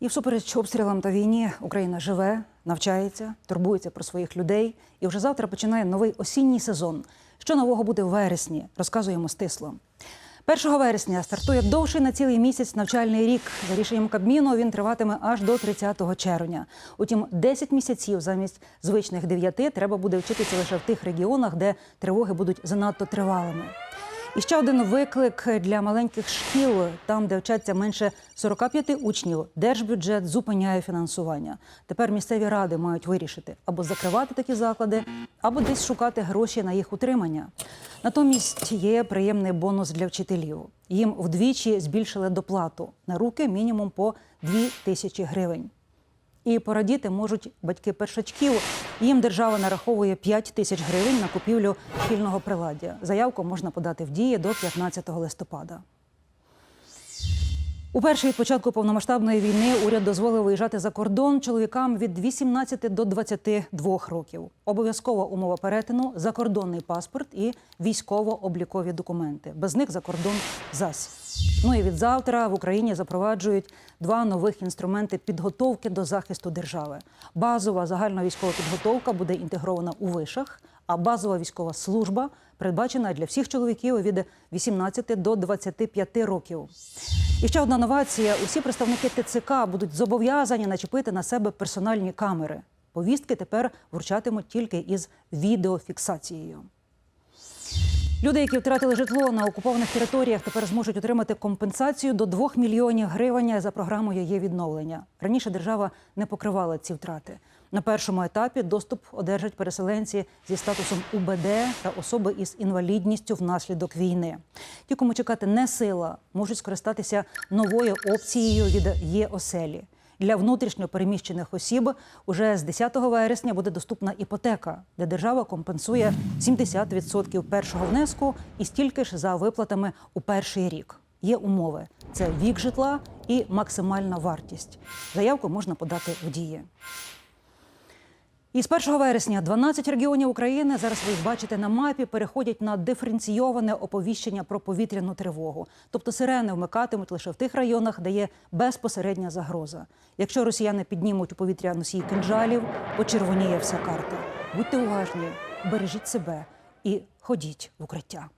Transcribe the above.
І всупереч обстрілам та війні Україна живе, навчається, турбується про своїх людей. І вже завтра починає новий осінній сезон. Що нового буде в вересні? Розказуємо стисло. 1 вересня стартує довший на цілий місяць навчальний рік. За рішенням Кабміну він триватиме аж до 30 червня. Утім, 10 місяців замість звичних 9 треба буде вчитися лише в тих регіонах, де тривоги будуть занадто тривалими. І ще один виклик для маленьких шкіл, там, де вчаться менше 45 учнів, держбюджет зупиняє фінансування. Тепер місцеві ради мають вирішити або закривати такі заклади, або десь шукати гроші на їх утримання. Натомість є приємний бонус для вчителів. Їм вдвічі збільшили доплату на руки мінімум по 2 тисячі гривень. І порадіти можуть батьки першачків. Їм держава нараховує 5 тисяч гривень на купівлю шкільного приладдя. Заявку можна подати в дії до 15 листопада. Уперше від початку повномасштабної війни уряд дозволив виїжджати за кордон чоловікам від 18 до 22 років. Обов'язкова умова перетину закордонний паспорт і військово-облікові документи. Без них за кордон зась. Ну і від завтра в Україні запроваджують два нових інструменти підготовки до захисту держави. Базова загальна військова підготовка буде інтегрована у вишах, а базова військова служба передбачена для всіх чоловіків від 18 до 25 років. І ще одна новація: усі представники ТЦК будуть зобов'язані начепити на себе персональні камери. Повістки тепер вручатимуть тільки із відеофіксацією. Люди, які втратили житло на окупованих територіях, тепер зможуть отримати компенсацію до 2 мільйонів гривень за програмою є відновлення. Раніше держава не покривала ці втрати. На першому етапі доступ одержать переселенці зі статусом УБД та особи із інвалідністю внаслідок війни. Ті, кому чекати не сила, можуть скористатися новою опцією від є-оселі. Для внутрішньо переміщених осіб уже з 10 вересня буде доступна іпотека, де держава компенсує 70% першого внеску і стільки ж за виплатами у перший рік. Є умови: це вік житла і максимальна вартість. Заявку можна подати в дії. І з 1 вересня 12 регіонів України зараз ви їх бачите на мапі, переходять на диференційоване оповіщення про повітряну тривогу. Тобто сирени вмикатимуть лише в тих районах, де є безпосередня загроза. Якщо росіяни піднімуть у повітря носії кинджалів, почервоніє вся карта. Будьте уважні, бережіть себе і ходіть в укриття.